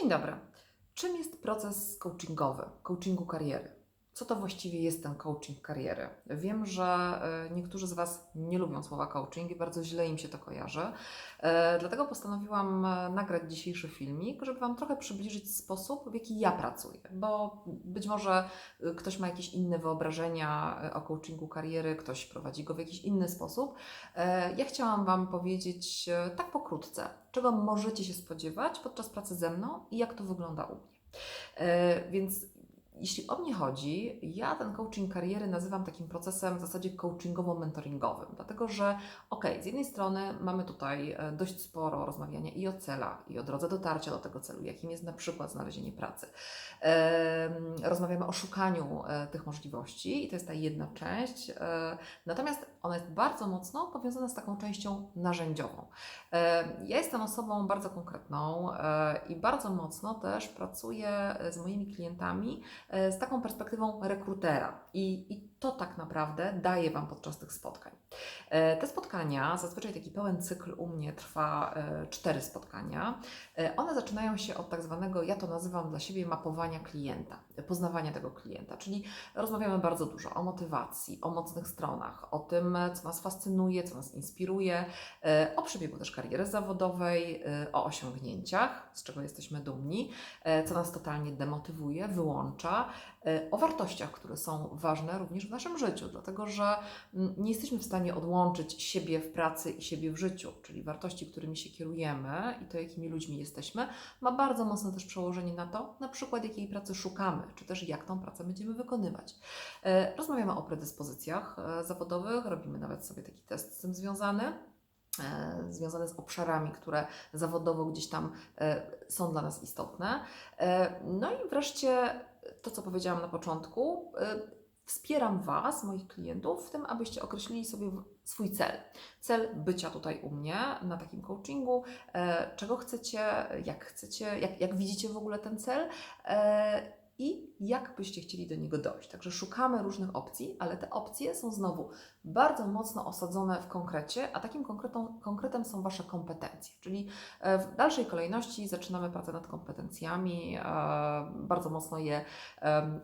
Dzień dobry. Czym jest proces coachingowy, coachingu kariery? Co to właściwie jest ten coaching kariery? Wiem, że e, niektórzy z Was nie lubią słowa coaching i bardzo źle im się to kojarzy. E, Dlatego postanowiłam e, nagrać dzisiejszy filmik, żeby Wam trochę przybliżyć sposób, w jaki ja pracuję, bo być może ktoś ma jakieś inne wyobrażenia o coachingu kariery, ktoś prowadzi go w jakiś inny sposób. Ja chciałam Wam powiedzieć tak pokrótce, czego możecie się spodziewać podczas pracy ze mną i jak to wygląda u mnie. Więc jeśli o mnie chodzi, ja ten coaching kariery nazywam takim procesem w zasadzie coachingowo-mentoringowym, dlatego że okej, z jednej strony mamy tutaj e, dość sporo rozmawiania i o celach, i o drodze dotarcia do tego celu, jakim jest na przykład znalezienie pracy. Rozmawiamy o szukaniu e, tych możliwości i to jest ta jedna część, e, natomiast ona jest bardzo mocno powiązana z taką częścią narzędziową. Ja jestem osobą bardzo konkretną i bardzo mocno też pracuję z moimi klientami z taką perspektywą rekrutera. I, I to tak naprawdę daję Wam podczas tych spotkań. E, Te spotkania, zazwyczaj taki pełen cykl u mnie trwa e, cztery spotkania. E, One zaczynają się od tak zwanego, ja to nazywam dla siebie mapowania klienta, poznawania tego klienta, czyli rozmawiamy bardzo dużo o motywacji, o mocnych stronach, o tym, co nas fascynuje, co nas inspiruje, o przebiegu też kariery zawodowej, o osiągnięciach, z czego jesteśmy dumni, co nas totalnie demotywuje, wyłącza, o wartościach, które są ważne również w naszym życiu, dlatego że mm, nie jesteśmy w stanie odłączyć siebie w pracy i siebie w życiu, czyli wartości, którymi się kierujemy i to, jakimi ludźmi jesteśmy, ma bardzo mocne też przełożenie na to, na przykład jakiej pracy szukamy, czy też jak tą pracę będziemy wykonywać. E, Rozmawiamy o predyspozycjach e, zawodowych, robimy nawet sobie taki test z tym związany e, związane z obszarami, które zawodowo gdzieś tam są dla nas istotne. No i wreszcie to, co powiedziałam na początku, wspieram Was, moich klientów, w tym, abyście określili sobie swój cel. Cel bycia tutaj u mnie na takim coachingu, e, czego chcecie, jak chcecie, jak, jak widzicie w ogóle ten cel. I jak byście chcieli do niego dojść. Także szukamy różnych opcji, ale te opcje są znowu bardzo mocno osadzone w konkrecie, a takim konkretem są Wasze kompetencje. Czyli e, w dalszej kolejności zaczynamy pracę nad kompetencjami, e, bardzo mocno je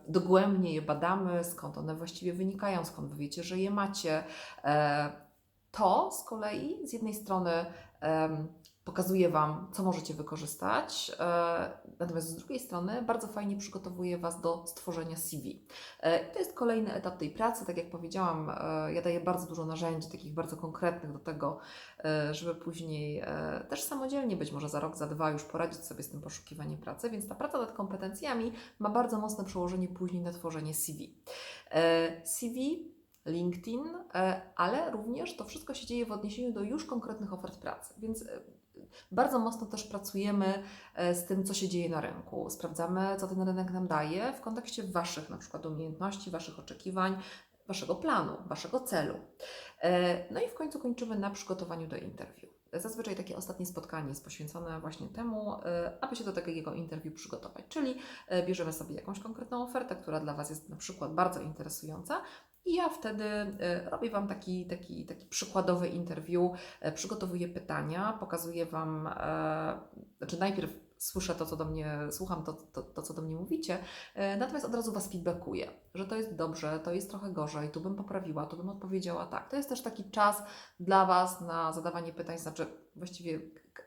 dogłębnie je badamy, skąd one właściwie wynikają, skąd Wy wiecie, że je macie. E, To z kolei z jednej strony pokazuje Wam, co możecie wykorzystać, e, natomiast z drugiej strony bardzo fajnie przygotowuje Was do stworzenia CV. E, To jest kolejny etap tej pracy. Tak jak powiedziałam, e, ja daję bardzo dużo narzędzi, takich bardzo konkretnych do tego, żeby później też samodzielnie, być może za rok, za dwa już poradzić sobie z tym poszukiwaniem pracy, więc ta praca nad kompetencjami ma bardzo mocne przełożenie później na tworzenie CV. CV LinkedIn, ale również to wszystko się dzieje w odniesieniu do już konkretnych ofert pracy, więc bardzo mocno też pracujemy e, z tym, co się dzieje na rynku. Sprawdzamy, co ten rynek nam daje w kontekście Waszych na przykład umiejętności, Waszych oczekiwań, Waszego planu, Waszego celu. E, No i w końcu kończymy na przygotowaniu do interwiu. Zazwyczaj takie ostatnie spotkanie jest poświęcone właśnie temu, e, aby się do takiego interwiu przygotować. Czyli bierzemy sobie jakąś konkretną ofertę, która dla Was jest na przykład bardzo interesująca. I ja wtedy e, robię Wam taki, taki, taki przykładowy interwiu, e, przygotowuję pytania, pokazuję Wam, e, znaczy najpierw słyszę to, co do mnie, słucham to, to, to, co do mnie mówicie, e, natomiast od razu Was feedbackuję, że to jest dobrze, to jest trochę gorzej, tu bym poprawiła, tu bym odpowiedziała tak. To jest też taki czas dla Was na zadawanie pytań, znaczy właściwie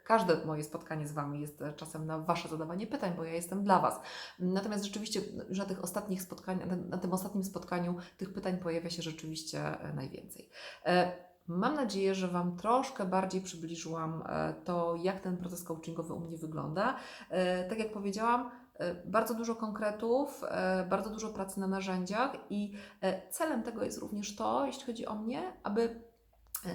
każde moje spotkanie z Wami jest e, czasem na Wasze zadawanie pytań, bo ja jestem dla Was. Natomiast rzeczywiście że na tych ostatnich spotkaniach, na, na tym ostatnim spotkaniu tych pytań pojawia się rzeczywiście e, najwięcej. Mam nadzieję, że Wam troszkę bardziej przybliżyłam e, to, jak ten proces coachingowy u mnie wygląda. E, Tak jak powiedziałam, e, bardzo dużo konkretów, bardzo dużo pracy na narzędziach i celem tego jest również to, jeśli chodzi o mnie, aby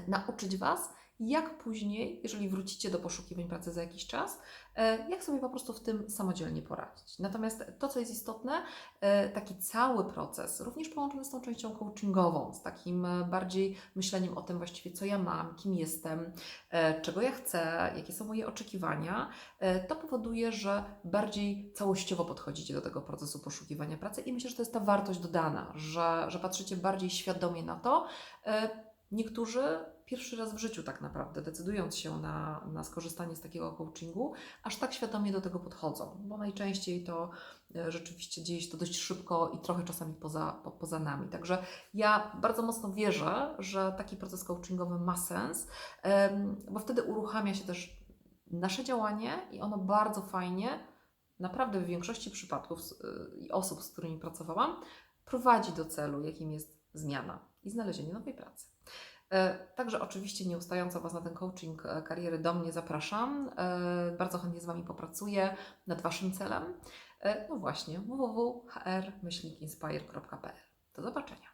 nauczyć Was, jak później, jeżeli wrócicie do poszukiwań pracy za jakiś czas, e, jak sobie po prostu w tym samodzielnie poradzić. Natomiast to, co jest istotne, e, taki cały proces, również połączony z tą częścią coachingową, z takim e, bardziej myśleniem o tym właściwie, co ja mam, kim jestem, czego ja chcę, jakie są moje oczekiwania, to powoduje, że bardziej całościowo podchodzicie do tego procesu poszukiwania pracy i myślę, że to jest ta wartość dodana, że, że patrzycie bardziej świadomie na to, Niektórzy pierwszy raz w życiu tak naprawdę, decydując się na, na skorzystanie z takiego coachingu, aż tak świadomie do tego podchodzą, bo najczęściej to e, rzeczywiście dzieje się to dość szybko i trochę czasami poza, po, poza nami. Także ja bardzo mocno wierzę, że taki proces coachingowy ma sens, bo wtedy uruchamia się też nasze działanie i ono bardzo fajnie, naprawdę w większości przypadków y, i osób, z którymi pracowałam, prowadzi do celu, jakim jest zmiana i znalezienie nowej pracy. E, Także oczywiście nieustająco Was na ten coaching e, kariery do mnie zapraszam. E, Bardzo chętnie z Wami popracuję nad Waszym celem. No właśnie, www.hr-inspire.pl. Do zobaczenia.